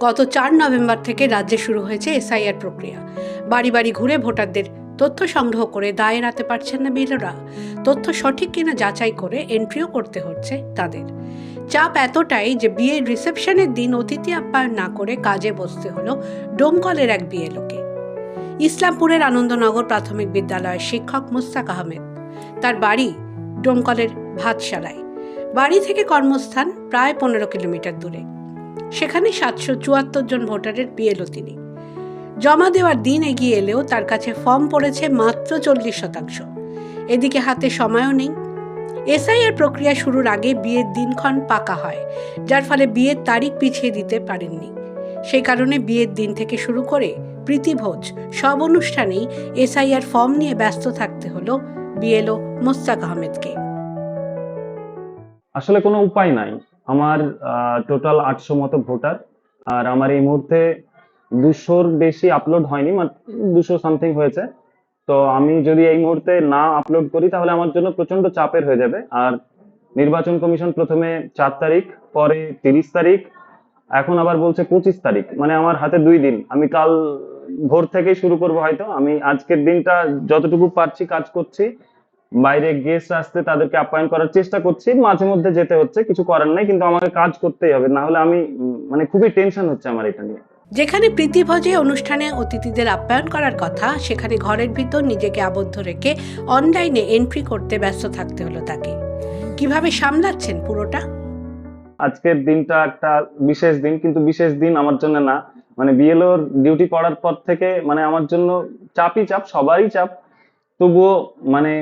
গত চার নভেম্বর থেকে রাজ্যে শুরু হয়েছে এসআইআর প্রক্রিয়া। বাড়ি বাড়ি ঘুরে ভোটারদের তথ্য সংগ্রহ করে দায়ে রাতে পারছেন না বিলরা। তথ্য সঠিক কিনা যাচাই করে এন্ট্রিও করতে হচ্ছে তাদের। চাপ এতটাই যে বিয়ের রিসেপশনের দিন অতিথি আপ্যায়ন না করে কাজে বসতে হলো ডোমকলের এক বিয়ে লোকে। ইসলামপুরের আনন্দনগর প্রাথমিক বিদ্যালয়ের শিক্ষক মুস্তাক আহমেদ। তার বাড়ি ডোমকলের ভাতশালায়। বাড়ি থেকে কর্মস্থান প্রায় পনেরো কিলোমিটার দূরে। সেখানে সাতশো চুয়াত্তর জন ভোটারের বিএলও তিনি। জমা দেওয়ার দিন এগিয়ে এলেও তার কাছে ফর্ম পড়েছে মাত্র চল্লিশ শতাংশ। এদিকে হাতে সময়ও নেই। এসআইআর প্রক্রিয়া শুরুর আগে বিয়ের দিনক্ষণ পাকা হয়, যার ফলে বিয়ের তারিখ পিছিয়ে দিতে পারেননি। সেই কারণে বিয়ের দিন থেকে শুরু করে প্রীতিভোজ সব অনুষ্ঠানেই এসআইআর ফর্ম নিয়ে ব্যস্ত থাকতে হলো বিএলও মোস্তাক আহমেদকে। আসলে কোনো উপায় নাই। আমার টোটাল আটশো মতো ভোটার। আর আমার এই মুহূর্তে দুশোর বেশি আপলোড হয়নি দুশো সামথিং হয়েছে। তো আমি যদি এই মুহূর্তে না আপলোড করি, তাহলে আমার জন্য প্রচণ্ড চাপের হয়ে যাবে। আর নির্বাচন কমিশন প্রথমে চার তারিখ, পরে তিরিশ তারিখ, এখন আবার বলছে পঁচিশ তারিখ। মানে আমার হাতে দুই দিন। আমি কাল ভোর থেকেই শুরু করব হয়তো। আমি আজকের দিনটা যতটুকু পারছি কাজ করছি বাইরে গেস্ট আসতে তাদেরকে আপ্যায়ন করার চেষ্টা করছি। মাঝে মধ্যে যেতে হচ্ছে কিছু করার নাই কিন্তু আমাকে কাজ করতেই হবে। না হলে আমি মানে খুবই টেনশন হচ্ছে আমার এটা নিয়ে। যেখানে প্রীতিভোজে অনুষ্ঠানে অতিথিদের আপ্যায়ন করার কথা সেখানে ঘরের ভিতর নিজেকে আবদ্ধ রেখে অনলাইনে এন্ট্রি করতে ব্যস্ত থাকতে হলো তাকে। কীভাবে সামলাচ্ছেন পুরোটা? আজকের দিনটা একটা বিশেষ দিন কিন্তু বিশেষ দিন আমার জন্য না। মানে বিএলওর ডিউটি পড়ার পর থেকে মানে আমার জন্য চাপই চাপ সবারই চাপ। তবুও মানে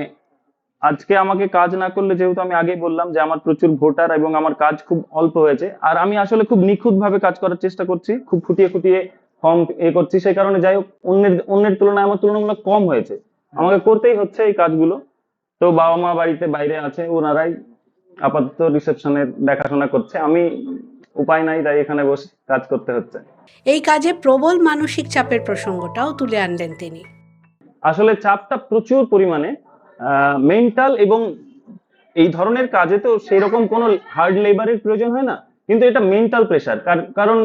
আজকে আমাকে কাজ না করলে যেহেতু আমি আগেই বললাম যে আমার প্রচুর ভোটার এবং আমার কাজ খুব অল্প হয়েছে আর আমি আসলে খুব নিখুঁত ভাবে কাজ করার চেষ্টা করছি খুব ফুটিয়ে ফুটিয়ে ফর্ম এ করছি সেই কারণে যাই হোক অন্যের অন্যের তুলনায় আমার তুলনামূলক কম হয়েছে। আমাকে করতেই হচ্ছে এই কাজগুলো। তো বাবা মা বাড়িতে বাইরে আছে ওনারাই আপাতত রিসেপশনের দেখাশোনা করছে। আমি উপায় নাই তাই এখানে বসে কাজ করতে হচ্ছে। এই কাজে প্রবল মানসিক চাপের প্রসঙ্গটাও তুলে আনলেন তিনি। আসলে চাপটা প্রচুর পরিমাণে মেন্টাল এবং এই ধরনের কাজে তো সেই রকম কোনো হার্ড লেবারের প্রয়োজন হয় না। কিন্তু এটা মেন্টাল প্রেশার কারণ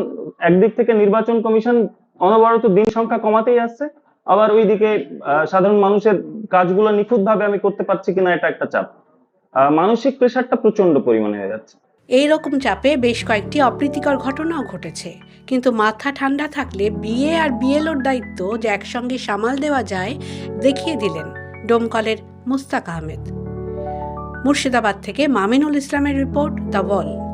একদিক থেকে নির্বাচন কমিশন অনবরত দিন সংখ্যা কমাতেই আসছে, আবার ওইদিকে সাধারণ মানুষের কাজগুলো নিখুঁত ভাবে আমি করতে পারছি কিনা এটা একটা চাপ। মানসিক প্রেশারটা প্রচণ্ড পরিমাণে হয়ে যাচ্ছে। এই রকম চাপে বেশ কয়েকটি অপ্রীতিকর ঘটনাও ঘটেছে। কিন্তু মাথা ঠান্ডা থাকলে বিয়ে আর বিএলওর দায়িত্ব যে একসঙ্গে সামাল দেওয়া যায় দেখিয়ে দিলেন ডোমকলের মুস্তাক আহমেদ। মুর্শিদাবাদ থেকে মামিনুল ইসলামের রিপোর্ট দ্য ওয়াল